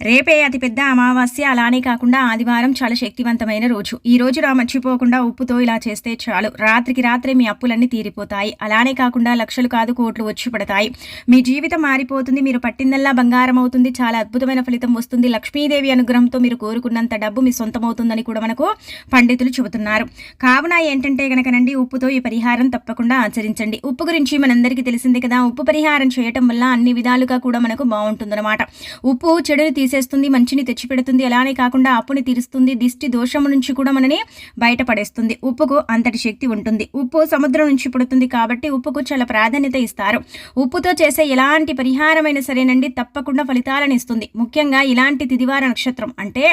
రేపే అతిపెద్ద అమావాస్య అలానే కాకుండా ఆదివారం చాలా శక్తివంతమైన రోజు. ఈ రోజు రా మర్చిపోకుండా ఉప్పుతో ఇలా చేస్తే చాలు. రాత్రికి రాత్రే మీ అప్పులన్నీ తీరిపోతాయి. అలానే కాకుండా లక్షలు కాదు కోట్లు వచ్చి పడతాయి. మీ జీవితం మారిపోతుంది మీరు పట్టిందల్లా బంగారం అవుతుంది చాలా అద్భుతమైన ఫలితం వస్తుంది. లక్ష్మీదేవి అనుగ్రహంతో మీరు కోరుకున్నంత డబ్బు మీ సొంతమవుతుందని కూడా మనకు పండితులు చెబుతున్నారు. కావున ఏంటంటే గనకనండి ఉప్పుతో ఈ పరిహారం తప్పకుండా ఆచరించండి. ఉప్పు గురించి మనందరికీ తెలిసిందే కదా. ఉప్పు పరిహారం చేయటం వల్ల అన్ని విధాలుగా కూడా మనకు బాగుంటుందన్నమాట. ఉప్పు చెడుని తీసేస్తుంది మంచిని తెచ్చిపెడుతుంది. అలానే కాకుండా అప్పుని తీరుస్తుంది. దిష్టి దోషం నుంచి కూడా మనని బయటపడేస్తుంది. ఉప్పుకు అంతటి శక్తి ఉంటుంది. ఉప్పు సముద్రం నుంచి పుడుతుంది కాబట్టి ఉప్పుకు చాలా ప్రాధాన్యత ఇస్తారు. ఉప్పుతో చేసే ఎలాంటి పరిహారమైనా సరేనండి తప్పకుండా ఫలితాలను ఇస్తుంది. ముఖ్యంగా ఇలాంటి తిదివార నక్షత్రం అంటే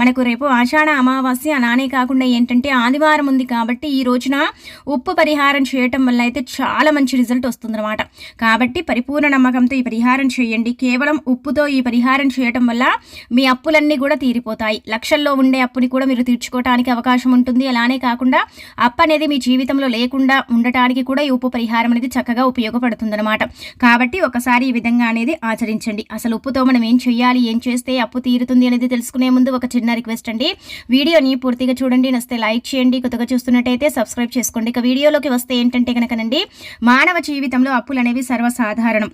మనకు రేపు ఆషాఢ అమావాస్య అలానే కాకుండా ఏంటంటే ఆదివారం ఉంది కాబట్టి ఈ రోజున ఉప్పు పరిహారం చేయటం వల్ల అయితే చాలా మంచి రిజల్ట్ వస్తుందన్నమాట. కాబట్టి పరిపూర్ణ నమ్మకంతో ఈ పరిహారం చేయండి. కేవలం ఉప్పుతో ఈ పరిహారం చేయటం వల్ల వల్ల మీ అప్పులన్నీ కూడా తీరిపోతాయి. లక్షల్లో ఉండే అప్పుని కూడా మీరు తీర్చుకోవడానికి అవకాశం ఉంటుంది. అలానే కాకుండా అప్పు అనేది మీ జీవితంలో లేకుండా ఉండటానికి కూడా ఈ ఉప్పు పరిహారం అనేది చక్కగా ఉపయోగపడుతుందన్నమాట. కాబట్టి ఒకసారి ఈ విధంగా అనేది ఆచరించండి. అసలు ఉప్పుతో మనం ఏం చేయాలి ఏం చేస్తే అప్పు తీరుతుంది అనేది తెలుసుకునే ముందు ఒక చిన్న రిక్వెస్ట్ అండి. వీడియోని పూర్తిగా చూడండి. నస్తే లైక్ చేయండి. కొత్తగా చూస్తున్నట్టయితే సబ్స్క్రైబ్ చేసుకోండి. ఇక వీడియోలోకి వస్తే ఏంటంటే కనుకనండి మానవ జీవితంలో అప్పులు అనేవి సర్వసాధారణం.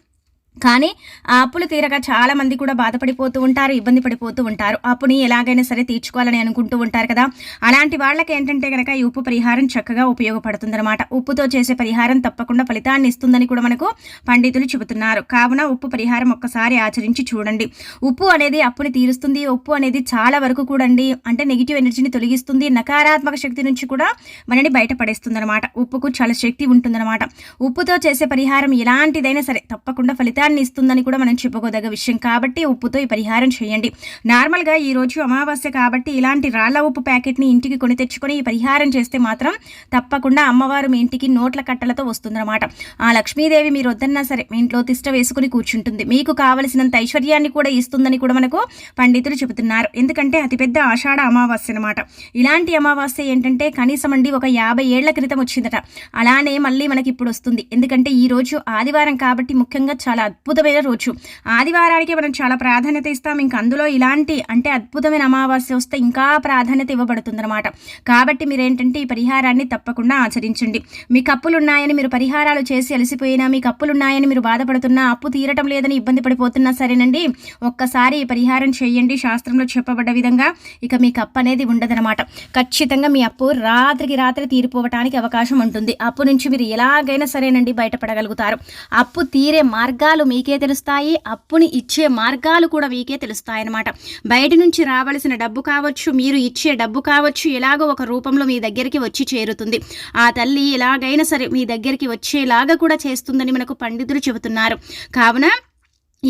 కానీ ఆ అప్పులు తీరక చాలా మంది కూడా బాధపడిపోతూ ఉంటారు ఇబ్బంది పడిపోతూ ఉంటారు. అప్పుని ఎలాగైనా సరే తీర్చుకోవాలని అనుకుంటూ ఉంటారు కదా. అలాంటి వాళ్ళకి ఏంటంటే కనుక ఈ ఉప్పు పరిహారం చక్కగా ఉపయోగపడుతుందన్నమాట. ఉప్పుతో చేసే పరిహారం తప్పకుండా ఫలితాన్ని ఇస్తుందని కూడా మనకు పండితులు చెబుతున్నారు. కావున ఉప్పు పరిహారం ఒక్కసారి ఆచరించి చూడండి. ఉప్పు అనేది అప్పుని తీరుస్తుంది. ఉప్పు అనేది చాలా వరకు కూడండి అంటే నెగిటివ్ ఎనర్జీని తొలగిస్తుంది నకారాత్మక శక్తి నుంచి కూడా మనని బయటపడేస్తుంది అనమాట ఉప్పుకు చాలా శక్తి ఉంటుందన్నమాట. ఉప్పుతో చేసే పరిహారం ఎలాంటిదైనా సరే తప్పకుండా ఫలితాన్ని ఫలితాన్ని ఇస్తుందని కూడా మనం చెప్పుకోదగ్గ విషయం. కాబట్టి ఉప్పుతో ఈ పరిహారం చేయండి. నార్మల్గా ఈరోజు అమావాస్య కాబట్టి ఇలాంటి రాళ్ళ ఉప్పు ప్యాకెట్ని ఇంటికి కొని తెచ్చుకొని ఈ పరిహారం చేస్తే మాత్రం తప్పకుండా అమ్మవారు మీ ఇంటికి నోట్ల కట్టలతో వస్తుందన్నమాట. ఆ లక్ష్మీదేవి మీరు వద్దన్నా సరే మీ ఇంట్లో తిష్ట వేసుకుని కూర్చుంటుంది. మీకు కావలసినంత ఐశ్వర్యాన్ని కూడా ఇస్తుందని కూడా మనకు పండితులు చెబుతున్నారు. ఎందుకంటే అతిపెద్ద ఆషాఢ అమావాస్య అనమాట ఇలాంటి అమావాస్య ఏంటంటే కనీసం అండి ఒక యాభై ఏళ్ళ క్రితం వచ్చిందట. అలానే మళ్ళీ మనకి ఇప్పుడు వస్తుంది. ఎందుకంటే ఈ రోజు ఆదివారం కాబట్టి ముఖ్యంగా చాలా అద్భుతమైన రోజు. ఆదివారానికి మనం చాలా ప్రాధాన్యత ఇస్తాం. ఇంకా అందులో ఇలాంటి అంటే అద్భుతమైన అమావాస్య వస్తే ఇంకా ప్రాధాన్యత ఇవ్వబడుతుందన్నమాట. కాబట్టి మీరు ఏంటంటే ఈ పరిహారాన్ని తప్పకుండా ఆచరించండి. మీ కప్పులు ఉన్నాయని మీరు పరిహారాలు చేసి అలసిపోయినా మీ కప్పులు ఉన్నాయని మీరు బాధపడుతున్నా అప్పు తీరటం లేదని ఇబ్బంది పడిపోతున్నా సరేనండి. ఒక్కసారి ఈ పరిహారం చేయండి. శాస్త్రంలో చెప్పబడ్డ విధంగా ఇక మీ కప్పు అనేది ఉండదనమాట ఖచ్చితంగా మీ అప్పు రాత్రికి రాత్రి తీరిపోవటానికి అవకాశం ఉంటుంది. అప్పు నుంచి మీరు ఎలాగైనా సరేనండి బయటపడగలుగుతారు. అప్పు తీరే మార్గాలు మీకే తెలుస్తాయి అప్పుని ఇచ్చే మార్గాలు కూడా మీకే తెలుస్తాయి అన్నమాట బయట నుంచి రావలసిన డబ్బు కావచ్చు మీరు ఇచ్చే డబ్బు కావచ్చు ఎలాగో ఒక రూపంలో మీ దగ్గరికి వచ్చి చేరుతుంది. ఆ తల్లి ఎలాగైనా సరే మీ దగ్గరికి వచ్చేలాగా కూడా చేస్తుందని మనకు పండితులు చెబుతున్నారు. కావున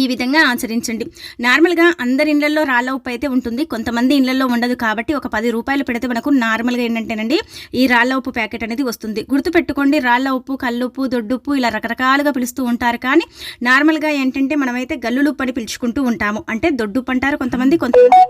ఈ విధంగా ఆచరించండి. నార్మల్గా అందరి ఇళ్ళలో రాళ్ళ ఉప్పు అయితే ఉంటుంది. కొంతమంది ఇళ్ళలో ఉండదు కాబట్టి ఒక పది రూపాయలు పెడితే మనకు నార్మల్గా ఏంటంటేనండి ఈ రాళ్ళ ఉప్పు ప్యాకెట్ అనేది వస్తుంది. గుర్తుపెట్టుకోండి రాళ్ళ ఉప్పు కల్లుప్పు దొడ్డుప్పు ఇలా రకరకాలుగా పిలుస్తూ ఉంటారు. కానీ నార్మల్గా ఏంటంటే మనమైతే గల్లులుప్పు అని పిలుచుకుంటూ ఉంటాము. అంటే దొడ్డుప్పు అంటారు కొంతమంది కొంతమంది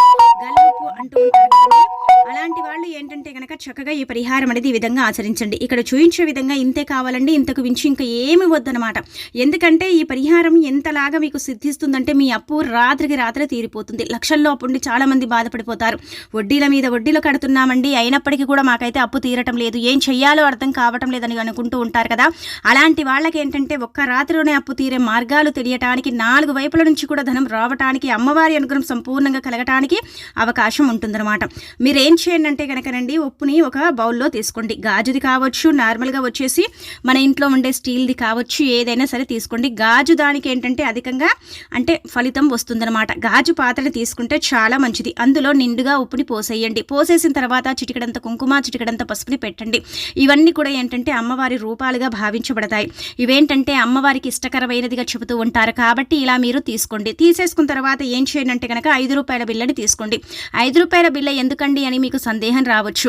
గల్లుప్పు అంటూ ఉంటారు అలాంటి వాళ్ళు ఏంటంటే కనుక చక్కగా ఈ పరిహారం అనేది ఈ విధంగా ఆచరించండి. ఇక్కడ చూపించే విధంగా ఇంతే కావాలండి ఇంతకు మించి ఇంకా ఏమి వద్దనమాట ఎందుకంటే ఈ పరిహారం ఎంతలాగా మీకు సిద్ధిస్తుందంటే మీ అప్పు రాత్రికి రాత్రి తీరిపోతుంది. లక్షల్లో అప్పుండి చాలా మంది బాధపడిపోతారు. వడ్డీల మీద వడ్డీలు కడుతున్నామండి. అయినప్పటికీ కూడా మాకైతే అప్పు తీరటం లేదు. ఏం చెయ్యాలో అర్థం కావటం లేదని అనుకుంటూ ఉంటారు కదా. అలాంటి వాళ్ళకి ఏంటంటే ఒక్క రాత్రిలోనే అప్పు తీరే మార్గాలు తెలియటానికి నాలుగు వైపుల నుంచి కూడా ధనం రావటానికి అమ్మవారి అనుగ్రహం సంపూర్ణంగా కలగటానికి అవకాశం ఉంటుందన్నమాట. మీరేం చేయండి అంటే కనుకనండి ఉప్పుని ఒక బౌల్లో తీసుకోండి. గాజుది కావచ్చు నార్మల్గా వచ్చేసి మన ఇంట్లో ఉండే స్టీల్ది కావచ్చు ఏదైనా సరే తీసుకోండి. గాజు దానికి ఏంటంటే అధికంగా అంటే ఫలితం వస్తుందన్నమాట. గాజు పాత్రని తీసుకుంటే చాలా మంచిది. అందులో నిండుగా ఉప్పుని పోసేయండి. పోసేసిన తర్వాత చిటికడంత కుంకుమ చిటికడంత పసుపుని పెట్టండి. ఇవన్నీ కూడా ఏంటంటే అమ్మవారి రూపాలుగా భావించబడతాయి. ఇవేంటంటే అమ్మవారికి ఇష్టకరమైనదిగా చెబుతూ ఉంటారు. కాబట్టి ఇలా మీరు తీసుకోండి. తీసేసుకున్న తర్వాత ఏం చేయండి అంటే కనుక ఐదు రూపాయల బిల్లని తీసుకోండి. ఐదు రూపాయల బిల్ల ఎందుకండి అని మీకు సందేహం రావచ్చు.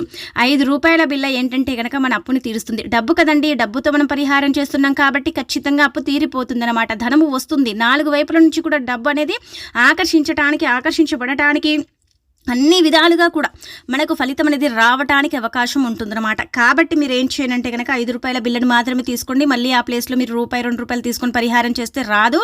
ఐదు రూపాయల బిల్ల ఏంటంటే కనుక మన అప్పుని తీరుస్తుంది. డబ్బు కదండి డబ్బుతో మనం పరిహారం చేస్తున్నాం కాబట్టి ఖచ్చితంగా అప్పు తీరిపోతుందన్నమాట. ధనము వస్తుంది. నాలుగు వైపుల నుంచి కూడా డబ్బు అనేది ఆకర్షించడానికి ఆకర్షించబడటానికి అన్ని విధాలుగా కూడా మనకు ఫలితం అనేది రావడానికి అవకాశం ఉంటుందన్నమాట. కాబట్టి మీరు ఏం చేయనంటే కనుక ఐదు రూపాయల బిల్లును మాత్రమే తీసుకోండి. మళ్ళీ ఆ ప్లేస్లో మీరు రూపాయి రెండు రూపాయలు తీసుకొని పరిహారం చేస్తే రాదు.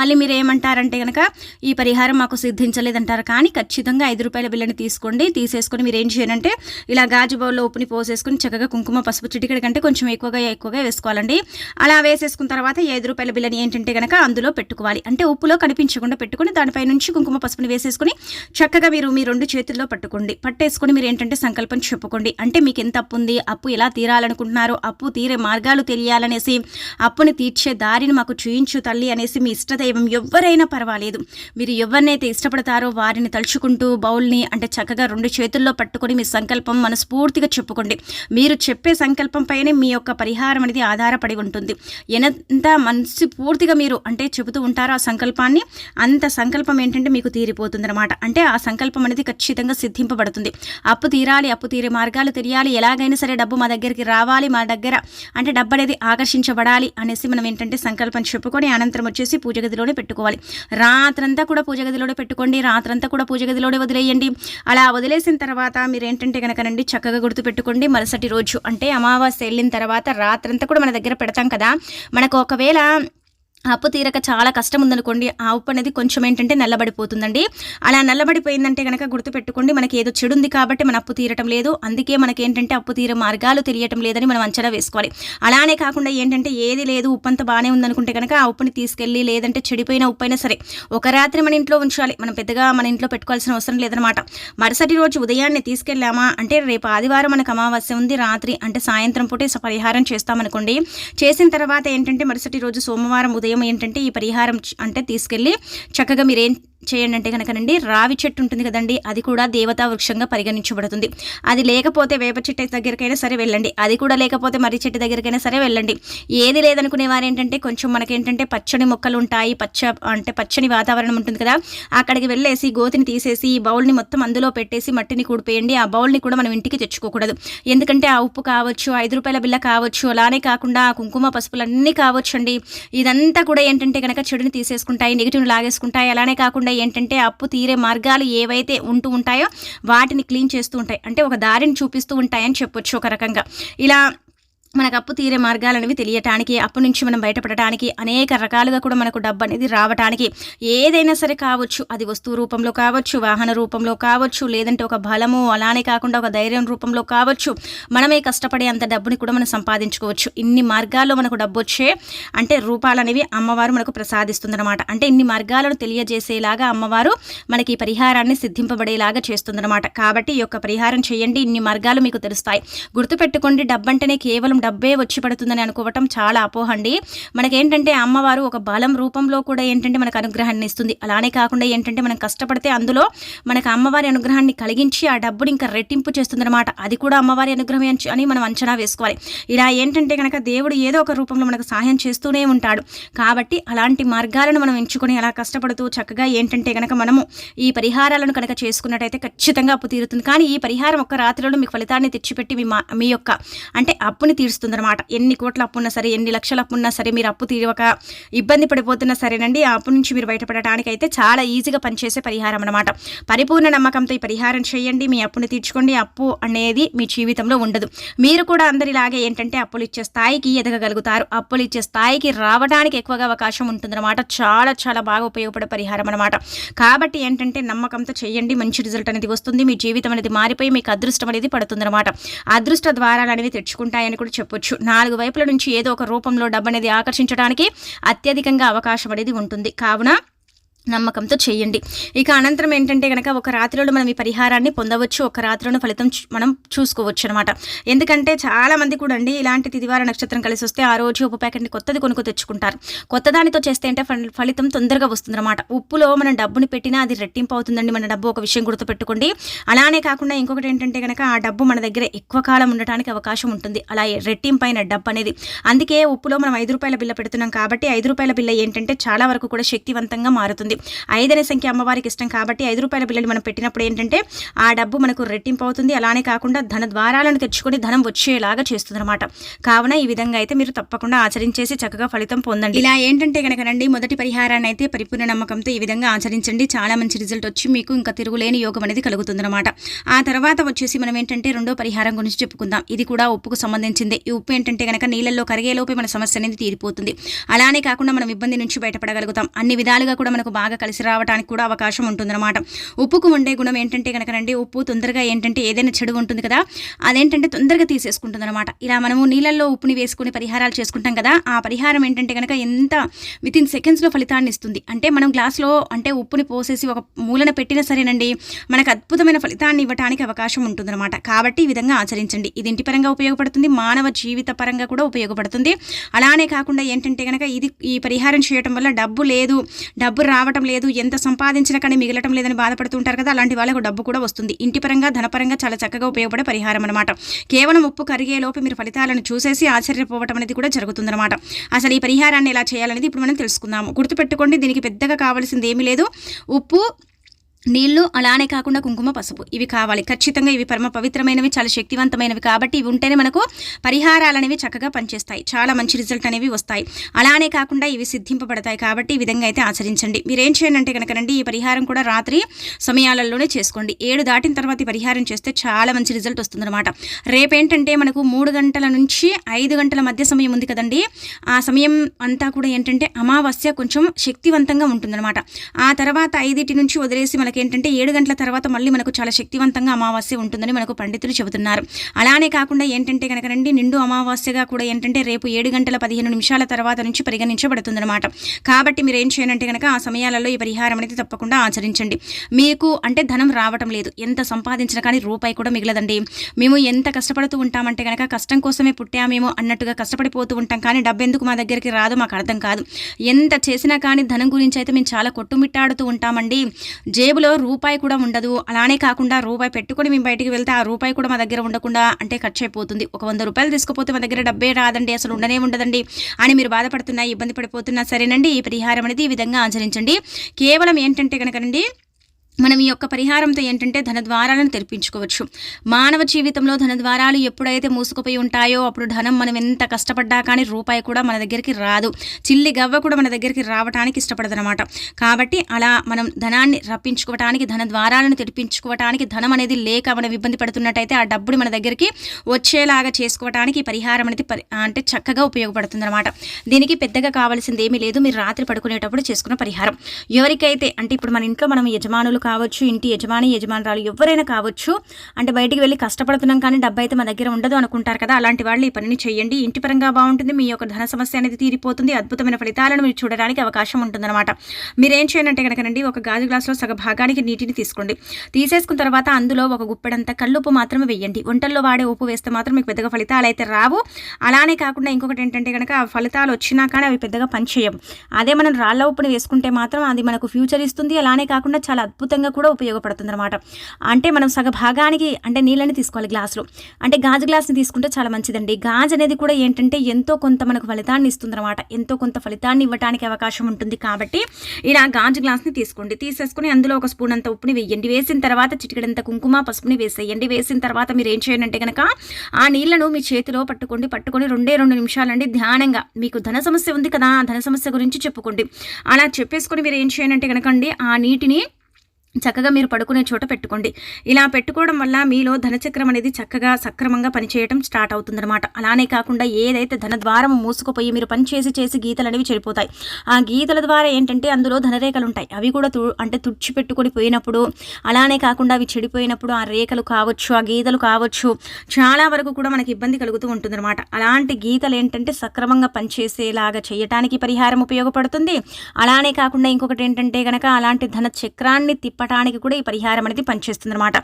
మళ్ళీ మీరు ఏమంటారంటే కనుక ఈ పరిహారం మాకు సిద్ధించలేదంటారు. కానీ ఖచ్చితంగా ఐదు రూపాయల బిల్లుని తీసుకోండి. తీసేసుకొని మీరు ఏం చేయనంటే ఇలా గాజు బౌల్లో ఉప్పుని పోసేసుకొని చక్కగా కుంకుమ పసుపు చిటికడి కంటే కొంచెం ఎక్కువగా ఎక్కువగా వేసుకోవాలండి. అలా వేసేసుకున్న తర్వాత ఈ ఐదు రూపాయల బిల్లని ఏంటంటే కనుక అందులో పెట్టుకోవాలి. అంటే ఉప్పులో కనిపించకుండా పెట్టుకొని దానిపై నుంచి కుంకుమ పసుపుని వేసేసుకొని చక్కగా మీరు మీ రెండు చేతుల్లో పట్టుకోండి. పట్టేసుకొని మీరు ఏంటంటే సంకల్పం చెప్పుకోండి. అంటే మీకు ఎంత అప్పు ఉంది అప్పు ఎలా తీరాలనుకుంటున్నారో? అప్పు తీరే మార్గాలు తెలియాలనేసి అప్పుని తీర్చే దారిని మాకు చూయించు తల్లి అనేసి మీ ఇష్టదైవం ఎవరైనా పర్వాలేదు. మీరు ఎవరినైతే ఇష్టపడతారో వారిని తలుచుకుంటూ బౌల్ని అంటే చక్కగా రెండు చేతుల్లో పట్టుకొని మీ సంకల్పం మనస్ఫూర్తిగా చెప్పుకోండి. మీరు చెప్పే సంకల్పం పైనే మీ యొక్క పరిహారం అనేది ఆధారపడి ఉంటుంది. ఎంత మనసు పూర్తిగా మీరు అంటే చెబుతూ ఉంటారో ఆ సంకల్పాన్ని అంత సంకల్పం ఏంటంటే మీకు తీరిపోతుంది అనమాట అంటే ఆ సంకల్పం అనేది ఖచ్చితంగా సిద్ధింపబడుతుంది. అప్పు తీరాలి అప్పు తీరే మార్గాలు తెలియాలి. ఎలాగైనా సరే డబ్బు మా దగ్గరికి రావాలి మా దగ్గర అంటే డబ్బు అనేది ఆకర్షించబడాలి అనేసి మనం ఏంటంటే సంకల్పం చెప్పుకొని అనంతరం వచ్చేసి పూజ గదిలోనే పెట్టుకోవాలి. రాత్రంతా కూడా పూజ గదిలోనే పెట్టుకోండి రాత్రంతా కూడా పూజ గదిలోనే వదిలేయండి. అలా వదిలేసిన తర్వాత మీరు ఏంటంటే కనుకనండి చక్కగా గుర్తు పెట్టుకోండి. మరుసటి రోజు అంటే అమావాస్య వెళ్ళిన తర్వాత రాత్రంతా కూడా మన దగ్గర పెడతాం కదా. మనకు ఒకవేళ అప్పు తీరక చాలా కష్టం ఉందనుకోండి ఆ ఉప్పు అనేది కొంచెం ఏంటంటే నల్లబడిపోతుందండి. అలా నల్లబడిపోయిందంటే కనుక గుర్తుపెట్టుకోండి మనకి ఏదో చెడు ఉంది కాబట్టి మన అప్పు తీరటం లేదు. అందుకే మనకి ఏంటంటే అప్పు తీరే మార్గాలు తెలియటం లేదని మనం అంచనా వేసుకోవాలి. అలానే కాకుండా ఏంటంటే ఏది లేదు ఉప్పు అంతా బాగానే ఉందనుకుంటే కనుక ఆ ఉప్పుని తీసుకెళ్ళి లేదంటే చెడిపోయిన ఉప్పు అయినా సరే ఒక రాత్రి మన ఇంట్లో ఉంచాలి. మనం పెద్దగా మన ఇంట్లో పెట్టుకోవాల్సిన అవసరం లేదనమాట. మరుసటి రోజు ఉదయాన్నే తీసుకెళ్ళామా అంటే రేపు ఆదివారం మనకు అమావాస్య ఉంది. రాత్రి అంటే సాయంత్రం పూటే పరిహారం చేస్తామనుకోండి. చేసిన తర్వాత ఏంటంటే మరుసటి రోజు సోమవారం ఉదయం ఏంటంటే ఈ పరిహారం అంటే తీసుకెళ్ళి చక్కగా మీరేం చేయండి అంటే కనుకనండి రావి చెట్టు ఉంటుంది కదండి అది కూడా దేవతా వృక్షంగా పరిగణించబడుతుంది. అది లేకపోతే వేప చెట్టు దగ్గరికైనా సరే వెళ్ళండి. అది కూడా లేకపోతే మర్రి చెట్టు దగ్గరికైనా సరే వెళ్ళండి. ఏది లేదనుకునే వారు ఏంటంటే కొంచెం మనకేంటంటే పచ్చని మొక్కలు ఉంటాయి పచ్చ అంటే పచ్చని వాతావరణం ఉంటుంది కదా అక్కడికి వెళ్ళేసి గోతిని తీసేసి ఈ బౌల్ని మొత్తం అందులో పెట్టేసి మట్టిని కూడిపోయండి. ఆ బౌల్ని కూడా మనం ఇంటికి తెచ్చుకోకూడదు. ఎందుకంటే ఆ ఉప్పు కావచ్చు ఐదు రూపాయల బిల్ల కావచ్చు అలానే కాకుండా ఆ కుంకుమ పసుపులు అన్నీ కావచ్చు అండి ఇదంతా కూడా ఏంటంటే కనుక చెడుని తీసేసుకుంటాయి నెగిటివ్ని లాగేసుకుంటాయి అలానే కాకుండా ఏంటంటే అప్పు తీరే మార్గాలు ఏవైతే ఉంటూ ఉంటాయో వాటిని క్లీన్ చేస్తూ ఉంటాయి. అంటే ఒక దారిని చూపిస్తూ ఉంటాయని చెప్పొచ్చు ఒక రకంగా. ఇలా మనకు అప్పు తీరే మార్గాలు అనేవి తెలియటానికి అప్పు నుంచి మనం బయటపడటానికి అనేక రకాలుగా కూడా మనకు డబ్బు అనేది రావటానికి ఏదైనా సరే కావచ్చు. అది వస్తువు రూపంలో కావచ్చు వాహన రూపంలో కావచ్చు లేదంటే ఒక బలము అలానే కాకుండా ఒక ధైర్యం రూపంలో కావచ్చు. మనమే కష్టపడే అంత డబ్బుని కూడా మనం సంపాదించుకోవచ్చు. ఇన్ని మార్గాల్లో మనకు డబ్బు వచ్చే అంటే రూపాలు అనేవి అమ్మవారు మనకు ప్రసాదిస్తుందన్నమాట. అంటే ఇన్ని మార్గాలను తెలియజేసేలాగా అమ్మవారు మనకి ఈ పరిహారాన్ని సిద్ధింపబడేలాగా చేస్తుందన్నమాట. కాబట్టి ఈ యొక్క పరిహారం చేయండి. ఇన్ని మార్గాలు మీకు తెలుస్తాయి. గుర్తుపెట్టుకోండి డబ్బంటేనే కేవలం డబ్బే వచ్చి పడుతుందని అనుకోవటం చాలా అపోహండి. మనకేంటంటే అమ్మవారు ఒక బలం రూపంలో కూడా ఏంటంటే మనకు అనుగ్రహాన్ని ఇస్తుంది. అలానే కాకుండా ఏంటంటే మనం కష్టపడితే అందులో మనకు అమ్మవారి అనుగ్రహాన్ని కలిగించి ఆ డబ్బుని ఇంకా రెట్టింపు చేస్తుందన్నమాట. అది కూడా అమ్మవారి అనుగ్రహం అని మనం అంచనా వేసుకోవాలి. ఇలా ఏంటంటే కనుక దేవుడు ఏదో ఒక రూపంలో మనకు సహాయం చేస్తూనే ఉంటాడు. కాబట్టి అలాంటి మార్గాలను మనం ఎంచుకొని అలా కష్టపడుతూ చక్కగా ఏంటంటే కనుక మనము ఈ పరిహారాలను కనుక చేసుకున్నట్టయితే ఖచ్చితంగా అప్పు తీరుతుంది. కానీ ఈ పరిహారం ఒక్క రాత్రిలో మీకు ఫలితాన్ని తెచ్చిపెట్టి మీ మీ యొక్క అంటే అప్పుని తీర్చు అనమాట ఎన్ని కోట్ల అప్పు ఉన్నా సరే ఎన్ని లక్షల అప్పు ఉన్నా సరే మీరు అప్పు తీరవక ఇబ్బంది పడిపోతున్నా సరేనండి ఆ అప్పు నుంచి మీరు బయటపడటానికి అయితే చాలా ఈజీగా పనిచేసే పరిహారం అనమాట పరిపూర్ణ నమ్మకంతో ఈ పరిహారం చేయండి మీ అప్పుని తీర్చుకోండి. అప్పు అనేది మీ జీవితంలో ఉండదు. మీరు కూడా అందరిలాగే ఏంటంటే అప్పులు ఇచ్చే స్థాయికి ఎదగగలుగుతారు. అప్పులు ఇచ్చే స్థాయికి రావడానికి ఎక్కువగా అవకాశం ఉంటుందన్నమాట. చాలా చాలా బాగా ఉపయోగపడే పరిహారం అనమాట కాబట్టి ఏంటంటే నమ్మకంతో చేయండి మంచి రిజల్ట్ అనేది వస్తుంది. మీ జీవితం అనేది మారిపోయి మీకు అదృష్టం అనేది పడుతుందన్నమాట. అదృష్ట ద్వారాలు అనేవి తెచ్చుకుంటాయని కూడా చెప్పొచ్చు. నాలుగు వైపుల నుంచి ఏదో ఒక రూపంలో డబ్బు అనేది ఆకర్షించడానికి అత్యధికంగా అవకాశం అనేది ఉంటుంది. కావున నమ్మకంతో చేయండి. ఇక అనంతరం ఏంటంటే కనుక ఒక రాత్రిలో మనం ఈ పరిహారాన్ని పొందవచ్చు. ఒక రాత్రిలో ఫలితం మనం చూసుకోవచ్చు అనమాట ఎందుకంటే చాలా మంది కూడా అండి ఇలాంటి తిదివార నక్షత్రం కలిసి వస్తే ఆ రోజు ఉప్పు ప్యాకెట్ని కొత్తది కొనుక్కు తెచ్చుకుంటారు. కొత్త దానితో చేస్తే అంటే ఫలితం తొందరగా వస్తుందన్నమాట ఉప్పులో మనం డబ్బుని పెట్టినా అది రెట్టింపు అవుతుందండి. మన డబ్బు ఒక విషయం గుర్తుపెట్టుకోండి అలానే కాకుండా ఇంకొకటి ఏంటంటే కనుక ఆ డబ్బు మన దగ్గర ఎక్కువ కాలం ఉండటానికి అవకాశం ఉంటుంది. అలా రెట్టింపైన డబ్బు అనేది. అందుకే ఉప్పులో మనం ఐదు రూపాయల బిల్ల పెడుతున్నాం కాబట్టి ఐదు రూపాయల బిల్ల ఏంటంటే చాలా వరకు కూడా శక్తివంతంగా మారుతుంది. ఐదనే సంఖ్య అమ్మవారికి ఇష్టం కాబట్టి ఐదు రూపాయల బిల్లని మనం పెట్టినప్పుడు ఏంటంటే ఆ డబ్బు మనకు రెట్టింపు అవుతుంది అలానే కాకుండా ధన ద్వారాలను తెచ్చుకొని ధనం వచ్చేలాగా చేస్తుందన్నమాట. కావున ఈ విధంగా అయితే మీరు తప్పకుండా ఆచరించేసి చక్కగా ఫలితం పొందండి. ఇలా ఏంటంటే కనుకనండి మొదటి పరిహారాన్ని అయితే పరిపూర్ణ నమ్మకంతో ఈ విధంగా ఆచరించండి. చాలా మంచి రిజల్ట్ వచ్చి మీకు ఇంకా తిరుగులేని యోగం అనేది కలుగుతుందన్నమాట. ఆ తర్వాత వచ్చేసి మనం ఏంటంటే రెండో పరిహారం గురించి చెప్పుకుందాం. ఇది కూడా ఉప్పుకు సంబంధించింది. ఈ ఉప్పు ఏంటంటే కనుక నీళ్ళల్లో కరిగేలోపే మన సమస్య అనేది తీరిపోతుంది. అలానే కాకుండా మనం ఇబ్బంది నుంచి బయటపడగలుగుతాం. అన్ని విధాలుగా కూడా మనకు బాగా కలిసి రావడానికి కూడా అవకాశం ఉంటుందన్నమాట. ఉప్పుకు ఉండే గుణం ఏంటంటే కనుక రండి ఉప్పు తొందరగా ఏంటంటే ఏదైనా చెడు ఉంటుంది కదా అదేంటంటే తొందరగా తీసేసుకుంటుంది అనమాట ఇలా మనము నీళ్ళల్లో ఉప్పుని వేసుకుని పరిహారాలు చేసుకుంటాం కదా ఆ పరిహారం ఏంటంటే కనుక ఎంత విత్ ఇన్ సెకండ్స్లో ఫలితాన్ని ఇస్తుంది. అంటే మనం గ్లాస్లో అంటే ఉప్పుని పోసేసి ఒక మూలన పెట్టినా సరేనండి మనకు అద్భుతమైన ఫలితాన్ని ఇవ్వడానికి అవకాశం ఉంటుందన్నమాట. కాబట్టి ఈ విధంగా ఆచరించండి. ఇది ఇంటి పరంగా ఉపయోగపడుతుంది మానవ జీవిత పరంగా కూడా ఉపయోగపడుతుంది. అలానే కాకుండా ఏంటంటే కనుక ఇది ఈ పరిహారం చేయటం వల్ల డబ్బు లేదు డబ్బు రావటం లేదు ఎంత సంపాదించినా కానీ మిగలటం లేదని బాధపడుతుంటారు కదా అలాంటి వాళ్ళకు డబ్బు కూడా వస్తుంది. ఇంటి పరంగా ధనపరంగా చాలా చక్కగా ఉపయోగపడే పరిహారం అనమాట కేవలం ఉప్పు కరిగే లోపు మీరు ఫలితాలను చూసేసి ఆశ్చర్యపోవటం అనేది కూడా జరుగుతుందన్నమాట. అసలు ఈ పరిహారాన్ని ఎలా చేయాలనేది ఇప్పుడు మనం తెలుసుకుందాము. గుర్తుపెట్టుకోండి దీనికి పెద్దగా కావాల్సింది ఏమీ లేదు. ఉప్పు నీళ్ళు అలానే కాకుండా కుంకుమ పసుపు. ఇవి కావాలి. ఖచ్చితంగా ఇవి పరమ పవిత్రమైనవి చాలా శక్తివంతమైనవి కాబట్టి ఇవి ఉంటేనే మనకు పరిహారాలు అనేవి చక్కగా పనిచేస్తాయి. చాలా మంచి రిజల్ట్ అనేవి వస్తాయి. అలానే కాకుండా ఇవి సిద్ధింపబడతాయి కాబట్టి ఈ విధంగా అయితే ఆచరించండి. మీరేం చేయండి అంటే కనుకనండి ఈ పరిహారం కూడా రాత్రి సమయాలలోనే చేసుకోండి. ఏడు దాటిన తర్వాత ఈ పరిహారం చేస్తే చాలా మంచి రిజల్ట్ వస్తుందన్నమాట. రేపేంటంటే మనకు మూడు గంటల నుంచి ఐదు గంటల మధ్య సమయం ఉంది కదండి. ఆ సమయం అంతా కూడా ఏంటంటే అమావాస్య కొంచెం శక్తివంతంగా ఉంటుందన్నమాట. ఆ తర్వాత ఐదింటి నుంచి వదిలేసి మనకి ఏంటంటే ఏడు గంటల తర్వాత మళ్ళీ మనకు చాలా శక్తివంతంగా అమావాస్య ఉంటుందని మనకు పండితులు చెబుతున్నారు. అలానే కాకుండా ఏంటంటే కనుక రండి నిండు అమావాస్యగా కూడా ఏంటంటే రేపు ఏడు గంటల పదిహేను నిమిషాల తర్వాత నుంచి పరిగణించబడుతుందన్నమాట. కాబట్టి మీరు ఏం చేయాలంటే కనుక ఆ సమయాలలో ఈ పరిహారం అనేది తప్పకుండా ఆచరించండి. మీకు అంటే ధనం రావటం లేదు. ఎంత సంపాదించినా కానీ రూపాయి కూడా మిగలదండి. మేము ఎంత కష్టపడుతూ ఉంటామంటే కనుక కష్టం కోసమే పుట్టామేమో అన్నట్టుగా కష్టపడిపోతూ ఉంటాం. కానీ డబ్బు ఎందుకు మా దగ్గరికి రాదు మాకు అర్థం కాదు. ఎంత చేసినా కానీ ధనం గురించి అయితే మేము చాలా కొట్టుమిట్టాడుతూ ఉంటామండి. జేబులో రూపాయి కూడా ఉండదు. అలానే కాకుండా రూపాయి పెట్టుకొని మేము బయటికి వెళ్తే ఆ రూపాయి కూడా మా దగ్గర ఉండకుండా అంటే ఖర్చు అయిపోతుంది. ఒక వంద రూపాయలు తీసుకుపోతే మా దగ్గర డబ్బే రాదండి అసలు ఉండనే ఉండదండి అని మీరు బాధపడుతున్నా ఇబ్బంది పడిపోతున్నా సరేనండి. ఈ పరిహారం అనేది ఈ విధంగా ఆచరించండి. కేవలం ఏంటంటే కనుకనండి మనం ఈ యొక్క పరిహారంతో ఏంటంటే ధన ద్వారాలను తెరిపించుకోవచ్చు. మానవ జీవితంలో ధన ద్వారాలు ఎప్పుడైతే మూసుకుపోయి ఉంటాయో అప్పుడు ధనం మనం ఎంత కష్టపడ్డా కానీ రూపాయి కూడా మన దగ్గరికి రాదు. చిల్లి గవ్వ కూడా మన దగ్గరికి రావడానికి ఇష్టపడదనమాట. కాబట్టి అలా మనం ధనాన్ని రప్పించుకోవటానికి ధన ద్వారాలను తెరిపించుకోవటానికి ధనం అనేది లేక మనం ఇబ్బంది పడుతున్నట్టయితే ఆ డబ్బుని మన దగ్గరికి వచ్చేలాగా చేసుకోవటానికి ఈ పరిహారం అనేది అంటే చక్కగా ఉపయోగపడుతుందన్నమాట దీనికి పెద్దగా కావాల్సింది ఏమీ లేదు. మీరు రాత్రి పడుకునేటప్పుడు చేసుకున్న పరిహారం. ఎవరికైతే అంటే ఇప్పుడు మన ఇంట్లో మనం యజమానులు కావచ్చు ఇంటి యజమాని యజమానురాలు ఎవరైనా కావచ్చు అంటే బయటికి వెళ్ళి కష్టపడుతున్నాం కానీ డబ్బు అయితే మా దగ్గర ఉండదు అనుకుంటారు కదా అలాంటి వాళ్ళు ఈ పనిని చేయండి. ఇంటి పరంగా బాగుంటుంది మీ యొక్క ధన సమస్య అనేది తీరిపోతుంది అద్భుతమైన ఫలితాలను మీరు చూడడానికి అవకాశం ఉంటుందన్నమాట. మీరు ఏం చేయాలంటే కనుకనండి ఒక గాజు గ్లాసులో సగ భాగానికి నీటిని తీసుకోండి. తీసేసుకున్న తర్వాత అందులో ఒక గుప్పెడంత కల్లుప్పు మాత్రమే వేయండి. వంటల్లో వాడే ఉప్పు వేస్తే మాత్రం మీకు పెద్దగా ఫలితాలు అయితే రావు. అలానే కాకుండా ఇంకొకటి ఏంటంటే కనుక ఫలితాలు వచ్చినా కానీ అవి పెద్దగా పనిచేయవు. అదే మనం రాళ్ళ ఉప్పుని వేసుకుంటే మాత్రం అది మనకు ఫ్యూచర్ ఇస్తుంది. అలానే కాకుండా చాలా అద్భుతంగా అద్భుతంగా కూడా ఉపయోగపడుతుంది అనమాట అంటే మనం సగ భాగానికి అంటే నీళ్ళని తీసుకోవాలి గ్లాసులో. అంటే గాజు గ్లాస్ని తీసుకుంటే చాలా మంచిదండి. గాజు అనేది కూడా ఏంటంటే ఎంతో కొంత మనకు ఫలితాన్ని ఇస్తుంది అనమాట ఎంతో కొంత ఫలితాన్ని ఇవ్వడానికి అవకాశం ఉంటుంది కాబట్టి ఇలా గాజు గ్లాస్ని తీసుకోండి. తీసేసుకుని అందులో ఒక స్పూన్ అంత ఉప్పుని వేయండి. వేసిన తర్వాత చిటికడంత కుంకుమ పసుపుని వేసేయండి. వేసిన తర్వాత మీరు ఏం చేయండి అంటే కనుక ఆ నీళ్ళను మీ చేతిలో పట్టుకోండి. పట్టుకొని రెండే రెండు నిమిషాలండి. ధ్యానంగా. మీకు ధన సమస్య ఉంది కదా ధన సమస్య గురించి చెప్పుకోండి. అలా చెప్పేసుకొని మీరు ఏం చేయండి అంటే కనుకండి ఆ నీటిని చక్కగా మీరు పడుకునే చోట పెట్టుకోండి. ఇలా పెట్టుకోవడం వల్ల మీలో ధనచక్రం అనేది చక్కగా సక్రమంగా పనిచేయడం స్టార్ట్ అవుతుందన్నమాట. అలానే కాకుండా ఏదైతే ధన ద్వారం మూసుకుపోయి మీరు పని చేసి చేసి గీతలు అనేవి చెడిపోతాయి. ఆ గీతల ద్వారా ఏంటంటే అందులో ధనరేఖలు ఉంటాయి అవి కూడా తు అంటే తుడిచి పెట్టుకొని పోయినప్పుడు అలానే కాకుండా అవి చెడిపోయినప్పుడు ఆ రేఖలు కావచ్చు ఆ గీతలు కావచ్చు చాలా వరకు కూడా మనకి ఇబ్బంది కలుగుతూ ఉంటుందన్నమాట. అలాంటి గీతలు ఏంటంటే సక్రమంగా పనిచేసేలాగా చేయటానికి పరిహారం ఉపయోగపడుతుంది. అలానే కాకుండా ఇంకొకటి ఏంటంటే కనుక అలాంటి ధన చక్రాన్ని తిప్ప నింపటానికి కూడా ఈ పరిహారం అనేది పనిచేస్తుంది అనమాట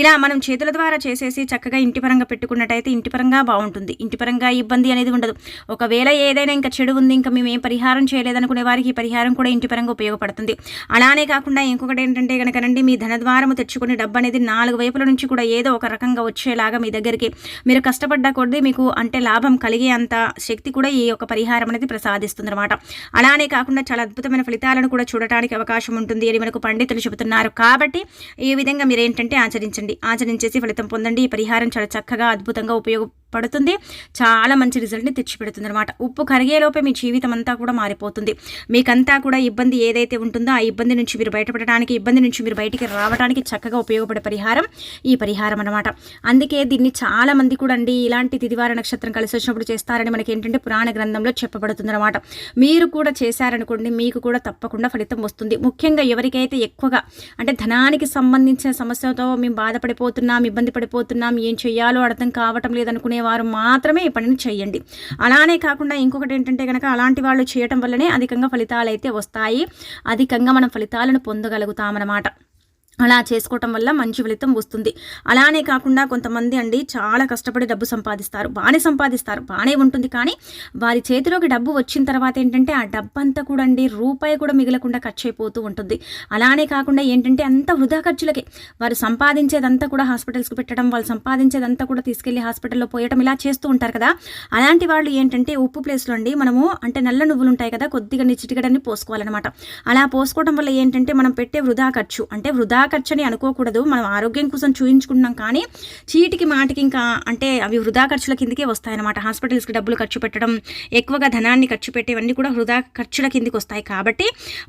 ఇలా మనం చేతుల ద్వారా చేసేసి చక్కగా ఇంటి పరంగా పెట్టుకున్నట్టయితే ఇంటి పరంగా బాగుంటుంది. ఇంటి పరంగా ఇబ్బంది అనేది ఉండదు. ఒకవేళ ఏదైనా ఇంకా చెడు ఉంది ఇంకా మేము ఏం పరిహారం చేయలేదనుకునే వారికి ఈ పరిహారం కూడా ఇంటి పరంగా ఉపయోగపడుతుంది. అలానే కాకుండా ఇంకొకటి ఏంటంటే కనుకనండి మీ ధనద్వారము తెచ్చుకునే డబ్బు అనేది నాలుగు వైపుల నుంచి కూడా ఏదో ఒక రకంగా వచ్చేలాగా మీ దగ్గరికి మీరు కష్టపడ్డ కొద్దీ మీకు అంటే లాభం కలిగే అంత శక్తి కూడా ఈ యొక్క పరిహారం అనేది ప్రసాదిస్తుంది అనమాట అలానే కాకుండా చాలా అద్భుతమైన ఫలితాలను కూడా చూడటానికి అవకాశం ఉంటుంది అని మనకు పండితులు చెబుతున్నారు. కాబట్టి ఈ విధంగా మీరు ఏంటంటే ఆచరించండి. ఆచరించేసి ఫలితం పొందండి. ఈ పరిహారం చాలా చక్కగా అద్భుతంగా ఉపయోగ పడుతుంది. చాలా మంచి రిజల్ట్ని తెచ్చిపెడుతుంది అనమాట ఉప్పు కరిగేలోపే మీ జీవితం అంతా కూడా మారిపోతుంది. మీకంతా కూడా ఇబ్బంది ఏదైతే ఉంటుందో ఆ ఇబ్బంది నుంచి మీరు బయటపడటానికి ఇబ్బంది నుంచి మీరు బయటికి రావడానికి చక్కగా ఉపయోగపడే పరిహారం ఈ పరిహారం అనమాట అందుకే దీన్ని చాలా మంది కూడా అండి ఇలాంటి తిదివార నక్షత్రం కలిసి వచ్చినప్పుడు చేస్తారని మనకి ఏంటంటే పురాణ గ్రంథంలో చెప్పబడుతుంది అనమాట మీరు కూడా చేశారనుకోండి మీకు కూడా తప్పకుండా ఫలితం వస్తుంది. ముఖ్యంగా ఎవరికైతే ఎక్కువగా అంటే ధనానికి సంబంధించిన సమస్యతో మేము బాధపడిపోతున్నాం ఇబ్బంది పడిపోతున్నాం ఏం చేయాలో అర్థం కావటం లేదనుకునే వారు మాత్రమే ఈ పనిని చేయండి. అలానే కాకుండా ఇంకొకటి ఏంటంటే కనుక అలాంటి వాళ్ళు చేయటం వల్లనే అధికంగా ఫలితాలు అయితే వస్తాయి. అధికంగా మనం ఫలితాలను పొందగలుగుతామన్నమాట. అలా చేసుకోవటం వల్ల మంచి ఫలితం వస్తుంది. అలానే కాకుండా కొంతమంది అండి చాలా కష్టపడి డబ్బు సంపాదిస్తారు. బాగానే సంపాదిస్తారు. బాగానే ఉంటుంది కానీ వారి చేతిలోకి డబ్బు వచ్చిన తర్వాత ఏంటంటే ఆ డబ్బు అంతా కూడా అండి రూపాయి కూడా మిగలకుండా ఖర్చు అయిపోతూ ఉంటుంది. అలానే కాకుండా ఏంటంటే అంత వృధా ఖర్చులకే. వారు సంపాదించేదంతా కూడా హాస్పిటల్స్కి పెట్టడం వాళ్ళు సంపాదించేదంతా కూడా తీసుకెళ్ళి హాస్పిటల్లో పోయడం ఇలా చేస్తూ ఉంటారు కదా. అలాంటి వాళ్ళు ఏంటంటే ఉప్పు ప్లేస్లో అండి మనము అంటే నల్ల నువ్వులు ఉంటాయి కదా కొద్దిగా చిటికడని పోసుకోవాలన్నమాట. అలా పోసుకోవడం వల్ల ఏంటంటే మనం పెట్టే వృధా ఖర్చు అంటే వృధా ఖర్చు అనుకోకూడదు. మనం ఆరోగ్యం కోసం చూయించుకున్నాం కానీ చీటికి మాటికి ఇంకా అంటే అవి వృధా ఖర్చుల కిందకే వస్తాయన్నమాట. హాస్పిటల్స్కి డబ్బులు ఖర్చు పెట్టడం ఎక్కువగా ధనాన్ని ఖర్చు పెట్టేవన్నీ కూడా వృధా ఖర్చుల కిందకి వస్తాయి. కాబట్టి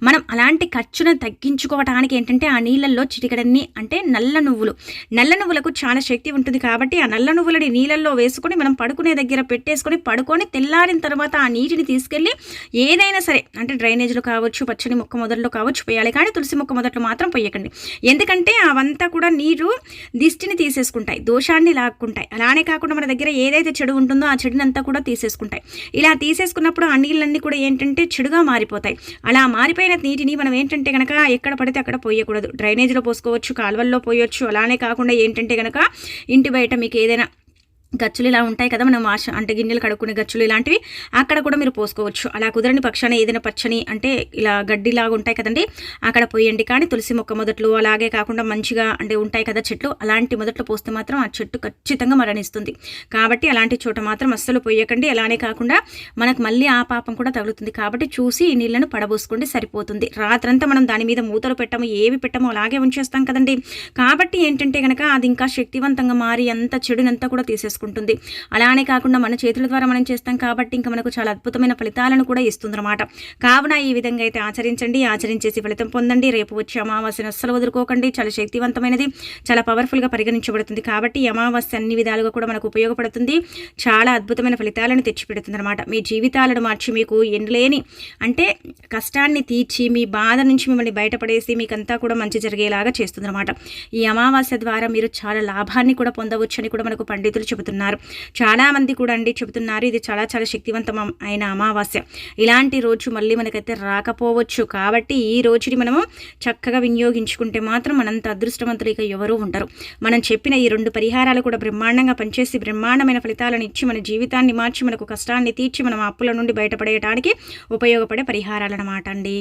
మనం అలాంటి ఖర్చును తగ్గించుకోవడానికి ఏంటంటే ఆ నీళ్ళల్లో చిటికడన్ని అంటే నల్ల నువ్వులు. నల్ల నువ్వులకు చాలా శక్తి ఉంటుంది కాబట్టి ఆ నల్ల నువ్వులని నీళ్ళల్లో వేసుకొని మనం పడుకునే దగ్గర పెట్టేసుకొని పడుకొని తెల్లారిన తర్వాత ఆ నీటిని తీసుకెళ్ళి ఏదైనా సరే అంటే డ్రైనేజ్లు కావచ్చు పచ్చని మొక్క మొదట్లో కావచ్చు పోయాలి. కానీ తులసి మొక్క మొదట్లో మాత్రం పోయకండి. ఎందుకంటే అవంతా కూడా నీరు దిష్టిని తీసేసుకుంటాయి దోషాన్ని లాక్కుంటాయి. అలానే కాకుండా మన దగ్గర ఏదైతే చెడు ఉంటుందో ఆ చెడుని అంతా కూడా తీసేసుకుంటాయి. ఇలా తీసేసుకున్నప్పుడు ఆ నీళ్ళన్నీ కూడా ఏంటంటే చెడుగా మారిపోతాయి. అలా మారిపోయిన నీటిని మనం ఏంటంటే కనుక ఎక్కడ పడితే అక్కడ పోయకూడదు. డ్రైనేజ్లో పోసుకోవచ్చు కాలువల్లో పోయొచ్చు. అలానే కాకుండా ఏంటంటే కనుక ఇంటి బయట మీకు ఏదైనా గచ్చులు ఇలా ఉంటాయి కదా మనం వాష అంటే గిన్నెలు కడుక్కునే గచ్చులు ఇలాంటివి అక్కడ కూడా మీరు పోసుకోవచ్చు. అలా కుదరని పక్షాన ఏదైనా పచ్చని అంటే ఇలా గడ్డిలాగా ఉంటాయి కదండి అక్కడ పోయండి. కానీ తులసి మొక్క మొదట్లు అలాగే కాకుండా మంచిగా అంటే ఉంటాయి కదా చెట్లు అలాంటి మొదట్లో పోస్తే మాత్రం ఆ చెట్టు ఖచ్చితంగా మరణిస్తుంది. కాబట్టి అలాంటి చోట మాత్రం అస్సలు పోయకండి. అలానే కాకుండా మనకు మళ్ళీ ఆ పాపం కూడా తగులుతుంది. కాబట్టి చూసి ఈ నీళ్ళను పడబోసుకోండి సరిపోతుంది. రాత్రంతా మనం దాని మీద మూతలు పెట్టము ఏవి పెట్టము అలాగే ఉంచేస్తాం కదండి. కాబట్టి ఏంటంటే కనుక అది ఇంకా శక్తివంతంగా మారి అంత చెడునంతా కూడా తీసేసుకుంటుంది చేసుకుంటుంది అలానే కాకుండా మన చేతుల ద్వారా మనం చేస్తాం కాబట్టి ఇంకా మనకు చాలా అద్భుతమైన ఫలితాలను కూడా ఇస్తుందన్నమాట. కావున ఈ విధంగా అయితే ఆచరించండి. ఆచరించేసి ఫలితం పొందండి. రేపు వచ్చే అమావాస్యను అస్సలు వదులుకోకండి. చాలా శక్తివంతమైనది. చాలా పవర్ఫుల్గా పరిగణించబడుతుంది కాబట్టి అమావాస్య అన్ని విధాలుగా కూడా మనకు ఉపయోగపడుతుంది. చాలా అద్భుతమైన ఫలితాలను తెచ్చిపెడుతుంది అనమాట మీ జీవితాలను మార్చి మీకు ఎండలేని అంటే కష్టాన్ని తీర్చి మీ బాధ నుంచి మిమ్మల్ని బయటపడేసి మీకంతా కూడా మంచి జరిగేలాగా చేస్తుందన్నమాట. ఈ అమావాస్య ద్వారా మీరు చాలా లాభాన్ని కూడా పొందవచ్చు అని కూడా మనకు పండితులు చెబుతున్నారు. చెబుతున్నారు. చాలామంది కూడా అండి చెబుతున్నారు ఇది చాలా చాలా శక్తివంతం అయిన అమావాస్య. ఇలాంటి రోజు మళ్ళీ మనకైతే రాకపోవచ్చు. కాబట్టి ఈ రోజుని మనము చక్కగా వినియోగించుకుంటే మాత్రం మనంత అదృష్టవంతులు ఇక ఎవరూ ఉండరు. మనం చెప్పిన ఈ రెండు పరిహారాలు కూడా బ్రహ్మాండంగా పనిచేసి బ్రహ్మాండమైన ఫలితాలను ఇచ్చి మన జీవితాన్ని మార్చి మనకు కష్టాన్ని తీర్చి మనం అప్పుల నుండి బయటపడేయడానికి ఉపయోగపడే పరిహారాలు అనమాట అండి.